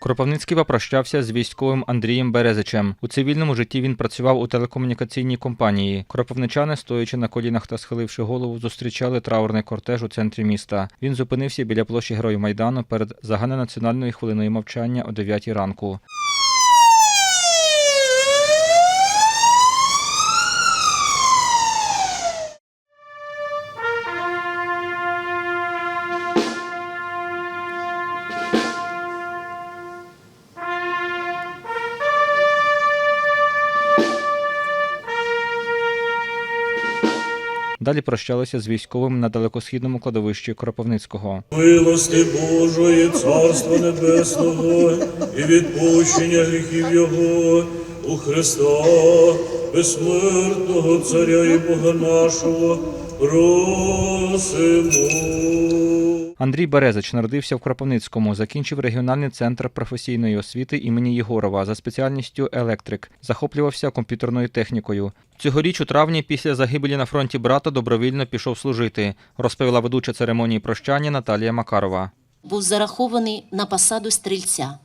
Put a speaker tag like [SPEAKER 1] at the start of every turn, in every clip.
[SPEAKER 1] Кропивницький попрощався з військовим Андрієм Березичем. У цивільному житті він працював у телекомунікаційній компанії. Кропивничани, стоячи на колінах та схиливши голову, зустрічали траурний кортеж у центрі міста. Він зупинився біля площі Героїв Майдану перед загальнонаціональною хвилиною мовчання о 9 ранку. Далі прощалися з військовим на далекосхідному кладовищі Кропивницького.
[SPEAKER 2] Милости Божої, Царства Небесного і відпущення гріхів Його у Христа, безсмертного Царя і Бога нашого, просимо.
[SPEAKER 1] Андрій Березич народився в Кропивницькому, закінчив регіональний центр професійної освіти імені Єгорова за спеціальністю електрик, захоплювався комп'ютерною технікою. Цьогоріч у травні після загибелі на фронті брата добровільно пішов служити, розповіла ведуча церемонії прощання Наталія Макарова.
[SPEAKER 3] був зарахований на посаду стрільця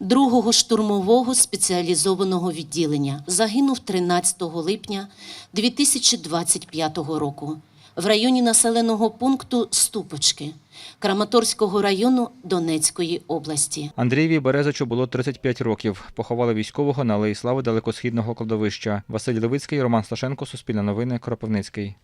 [SPEAKER 3] другого штурмового спеціалізованого відділення. Загинув 13 липня 2025 року в районі населеного пункту Ступочки Краматорського району Донецької області.
[SPEAKER 1] Андрієві Березичу було 35 років. Поховали військового на Алеї Слави далекосхідного кладовища. Василь Левицький, Роман Сташенко, Суспільне новини, Кропивницький.